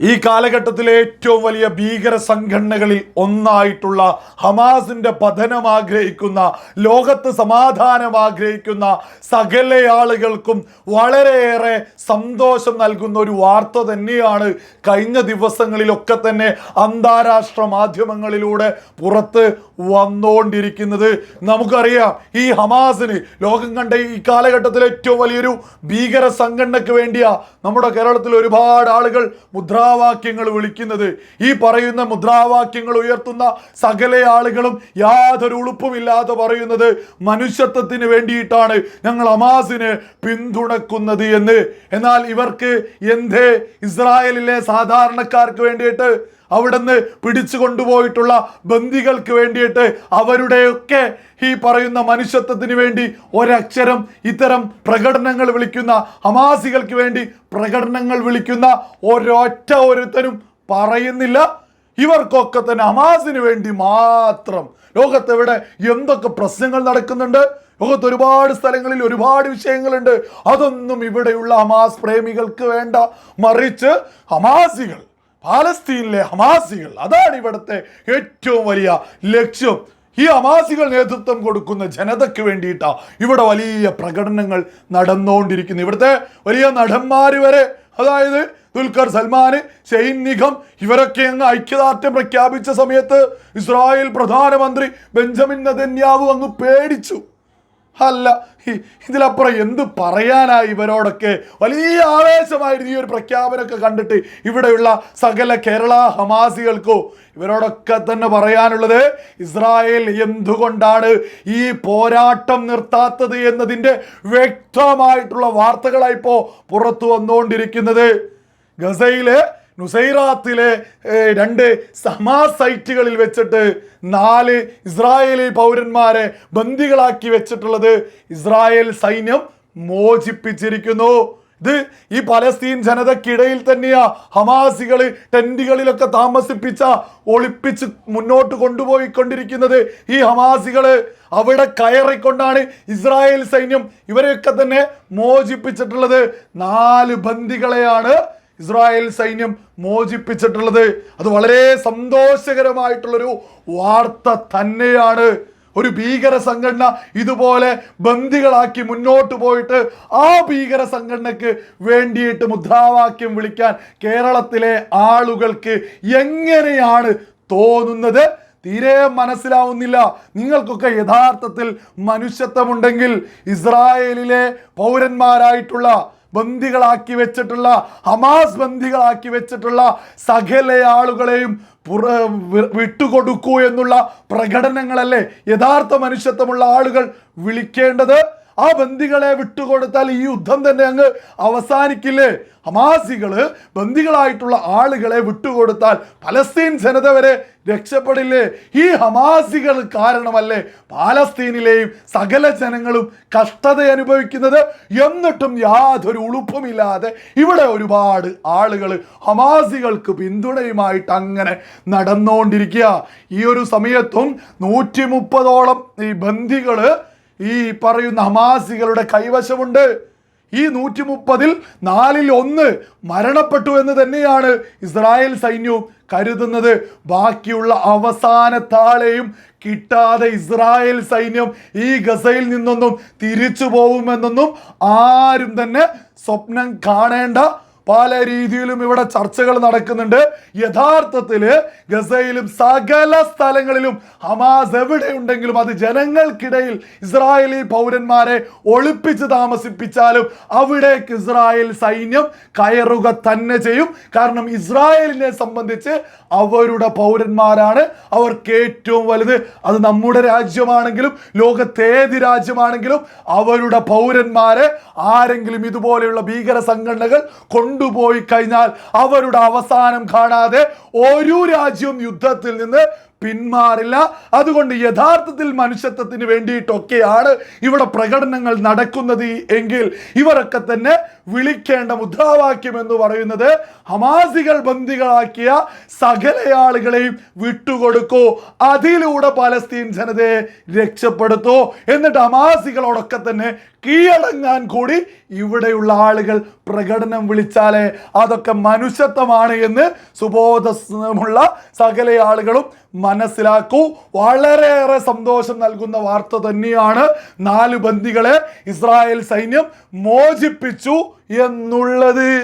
ഈ കാലഘട്ടത്തിലെ ഏറ്റവും വലിയ ഭീകര സംഘടനകളിൽ ഒന്നായിട്ടുള്ള ഹമാസിന്റെ പതനം ആഗ്രഹിക്കുന്ന ലോകത്ത് സമാധാനം ആഗ്രഹിക്കുന്ന സകല ആളുകൾക്കും വളരെയേറെ സന്തോഷം നൽകുന്ന ഒരു വാർത്ത തന്നെയാണ് കഴിഞ്ഞ ദിവസങ്ങളിലൊക്കെ തന്നെ അന്താരാഷ്ട്ര മാധ്യമങ്ങളിലൂടെ പുറത്ത് വന്നുകൊണ്ടിരിക്കുന്നത് നമുക്കറിയാം ഈ ഹമാസിന് ലോകം കണ്ട ഈ കാലഘട്ടത്തിലെ ഏറ്റവും വലിയൊരു ഭീകര സംഘടനയ്ക്ക് വേണ്ടിയാ നമ്മുടെ കേരളത്തിൽ ഒരുപാട് ആളുകൾ മുദ്രാവാക്യങ്ങൾ വിളിക്കുന്നത്. ഈ പറയുന്ന മുദ്രാവാക്യങ്ങൾ ഉയർത്തുന്ന സകല ആളുകളും യാതൊരു ഉളുപ്പുമില്ലാതെ പറയുന്നത് മനുഷ്യത്വത്തിന് വേണ്ടിയിട്ടാണ്. ഞങ്ങൾ അമാസിനെ പിന്തുണക്കുന്നത് എന്ന്. എന്നാൽ ഇവർക്ക് എന്തേ? ഇസ്രായേലിലെ സാധാരണക്കാർക്ക് വേണ്ടിയിട്ട് അവിടുന്ന് പിടിച്ചു കൊണ്ടുപോയിട്ടുള്ള ബന്ദികൾക്ക് വേണ്ടിയിട്ട് അവരുടെയൊക്കെ ഈ പറയുന്ന മനുഷ്യത്വത്തിന് വേണ്ടി ഒരക്ഷരം ഇത്തരം പ്രകടനങ്ങൾ വിളിക്കുന്ന ഹമാസികൾക്ക് വേണ്ടി പ്രകടനങ്ങൾ വിളിക്കുന്ന ഒരൊറ്റ ഒരുത്തനും പറയുന്നില്ല. ഇവർക്കൊക്കെ തന്നെ ഹമാസിന് വേണ്ടി മാത്രം. ലോകത്തെവിടെ എന്തൊക്കെ പ്രശ്നങ്ങൾ നടക്കുന്നുണ്ട്? ലോകത്ത് ഒരുപാട് സ്ഥലങ്ങളിൽ ഒരുപാട് വിഷയങ്ങളുണ്ട്. അതൊന്നും ഇവിടെയുള്ള ഹമാസ് പ്രേമികൾക്ക് വേണ്ട. മറിച്ച് ഹമാസികൾ പാലസ്തീനിലെ ഹമാസികൾ. അതാണ് ഇവിടുത്തെ ഏറ്റവും വലിയ ലക്ഷ്യം. ഈ അമാസികൾ നേതൃത്വം കൊടുക്കുന്ന ജനതയ്ക്ക് വേണ്ടിയിട്ടാ ഇവിടെ വലിയ പ്രകടനങ്ങൾ നടന്നുകൊണ്ടിരിക്കുന്നു ഇവിടുത്തെ വലിയ നടന്മാർ വരെ അതായത് ദുൽഖർ സൽമാൻ ഷെയ്ൻ നിഖം ഇവരൊക്കെ അങ്ങ് ഐക്യദാർഢ്യം പ്രഖ്യാപിച്ച സമയത്ത് ഇസ്രായേൽ പ്രധാനമന്ത്രി ബെഞ്ചമിൻ നദന്യാവു അങ്ങ് പേടിച്ചു. അല്ല ഇതിലപ്പുറം എന്ത് പറയാനാ ഇവരോടൊക്കെ? വലിയ ആവേശമായിരുന്നു ഈ ഒരു പ്രഖ്യാപനമൊക്കെ കണ്ടിട്ട് ഇവിടെയുള്ള സകല കേരള ഹമാസികൾക്കോ. ഇവരോടൊക്കെ തന്നെ പറയാനുള്ളത് ഇസ്രായേൽ എന്തുകൊണ്ടാണ് ഈ പോരാട്ടം നിർത്താത്തത് എന്നതിന്റെ വ്യക്തമായിട്ടുള്ള വാർത്തകളായി ഇപ്പോൾ പുറത്തു വന്നുകൊണ്ടിരിക്കുന്നത്. ഗസയിലെ നുസൈറാത്തിലെ രണ്ട് സമാ സൈറ്റുകളിൽ വെച്ചിട്ട് നാല് ഇസ്രായേലി പൗരന്മാരെ ബന്ദികളാക്കി വെച്ചിട്ടുള്ളത് ഇസ്രായേൽ സൈന്യം മോചിപ്പിച്ചിരിക്കുന്നു. ഇത് ഈ പലസ്തീൻ ജനതക്കിടയിൽ തന്നെയാ ഹമാസികൾ ടെന്റുകളിലൊക്കെ താമസിപ്പിച്ച ഒളിപ്പിച്ച് മുന്നോട്ട് കൊണ്ടുപോയിക്കൊണ്ടിരിക്കുന്നത് ഈ ഹമാസികൾ അവിടെ കയറിക്കൊണ്ടാണ് ഇസ്രായേൽ സൈന്യം ഇവരെയൊക്കെ തന്നെ മോചിപ്പിച്ചിട്ടുള്ളത്. നാല് ബന്ദികളെയാണ് ഇസ്രായേൽ സൈന്യം മോചിപ്പിച്ചിട്ടുള്ളത്. അത് വളരെ സന്തോഷകരമായിട്ടുള്ളൊരു വാർത്ത തന്നെയാണ്. ഒരു ഭീകര സംഘടന ഇതുപോലെ ബന്ദികളാക്കി മുന്നോട്ട് പോയിട്ട് ആ ഭീകര സംഘടനയ്ക്ക് വേണ്ടിയിട്ട് മുദ്രാവാക്യം വിളിക്കാൻ കേരളത്തിലെ ആളുകൾക്ക് എങ്ങനെയാണ് തോന്നുന്നത്? തീരെ മനസ്സിലാവുന്നില്ല. നിങ്ങൾക്കൊക്കെ യഥാർത്ഥത്തിൽ മനുഷ്യത്വമുണ്ടെങ്കിൽ ഇസ്രായേലിലെ പൗരന്മാരായിട്ടുള്ള ബന്ദികളാക്കി വെച്ചിട്ടുള്ള ഹമാസ് ബന്ദികളാക്കി വെച്ചിട്ടുള്ള സകല ആളുകളെയും പുറ വിട്ടുകൊടുക്കൂ എന്നുള്ള പ്രകടനങ്ങളല്ലേ യഥാർത്ഥ മനുഷ്യത്വമുള്ള ആളുകൾ വിളിക്കേണ്ടത്? ആ ബന്ദികളെ വിട്ടുകൊടുത്താൽ ഈ യുദ്ധം തന്നെ അങ്ങ് അവസാനിക്കില്ലേ? ഹമാസികൾ ബന്ദികളായിട്ടുള്ള ആളുകളെ വിട്ടുകൊടുത്താൽ പലസ്തീൻ ജനത വരെ രക്ഷപ്പെടില്ലേ? ഈ ഹമാസികൾ കാരണമല്ലേ പാലസ്തീനിലെയും സകല ജനങ്ങളും കഷ്ടത അനുഭവിക്കുന്നത്? എന്നിട്ടും യാതൊരു ഉളുപ്പുമില്ലാതെ ഇവിടെ ഒരുപാട് ആളുകൾ ഹമാസികൾക്ക് പിന്തുണയുമായിട്ട് അങ്ങനെ നടന്നുകൊണ്ടിരിക്കുക ഈ ഒരു സമയത്തും നൂറ്റി മുപ്പതോളം ഈ ബന്ദികൾ ഈ പറയുന്ന ഹമാസികളുടെ കൈവശമുണ്ട്. ഈ നൂറ്റി മുപ്പതിൽ നാലിൽ ഒന്ന് മരണപ്പെട്ടു എന്ന് തന്നെയാണ് ഇസ്രായേൽ സൈന്യവും കരുതുന്നത്. ബാക്കിയുള്ള അവസാന അവസാനത്താളെയും കിട്ടാതെ ഇസ്രായേൽ സൈന്യം ഈ ഗസയിൽ നിന്നൊന്നും തിരിച്ചു പോകുമെന്നൊന്നും ആരും തന്നെ സ്വപ്നം കാണേണ്ട പല രീതിയിലും ഇവിടെ ചർച്ചകൾ നടക്കുന്നുണ്ട്. യഥാർത്ഥത്തിൽ ഗസയിലും സകല സ്ഥലങ്ങളിലും ഹമാസ് എവിടെയുണ്ടെങ്കിലും അത് ജനങ്ങൾക്കിടയിൽ ഇസ്രായേലി പൗരന്മാരെ ഒളിപ്പിച്ച് താമസിപ്പിച്ചാലും അവിടേക്ക് ഇസ്രായേൽ സൈന്യം കയറുക തന്നെ ചെയ്യും. കാരണം ഇസ്രായേലിനെ സംബന്ധിച്ച് അവരുടെ പൗരന്മാരാണ്. അവർക്ക് ഏറ്റവും വലുത് അത് നമ്മുടെ രാജ്യമാണെങ്കിലും ലോകത്തേത് രാജ്യമാണെങ്കിലും അവരുടെ പൗരന്മാരെ ആരെങ്കിലും ഇതുപോലെയുള്ള ഭീകര സംഘടനകൾ കൊണ്ടുപോയി കഴിഞ്ഞാൽ അവരുടെ അവസാനം കാണാതെ ഒരു രാജ്യവും യുദ്ധത്തിൽ നിന്ന് പിന്മാറില്ല. അതുകൊണ്ട് യഥാർത്ഥത്തിൽ മനുഷ്യത്വത്തിന് വേണ്ടിയിട്ടൊക്കെയാണ് ഇവിടെ പ്രകടനങ്ങൾ നടക്കുന്നത് എങ്കിൽ ഇവരൊക്കെ തന്നെ വിളിക്കേണ്ട മുദ്രാവാക്യം എന്ന് പറയുന്നത് ഹമാസികൾ ബന്ദികളാക്കിയ സകല ആളുകളെയും വിട്ടുകൊടുക്കൂ. അതിലൂടെ പലസ്തീൻ ജനതയെ രക്ഷപ്പെടുത്തൂ. എന്നിട്ട് ഹമാസികളോടൊക്കെ തന്നെ കീഴടങ്ങാൻ കൂടി ഇവിടെയുള്ള ആളുകൾ പ്രകടനം വിളിച്ചാലേ അതൊക്കെ മനുഷ്യത്വമാണ് എന്ന് സുബോധമുള്ള സകല ആളുകളും മനസ്സിലാക്കൂ. വളരെയേറെ സന്തോഷം നൽകുന്ന വാർത്ത തന്നെയാണ് നാല് ബന്ദികളെ ഇസ്രായേൽ സൈന്യം മോചിപ്പിച്ചു എന്നുള്ളത്.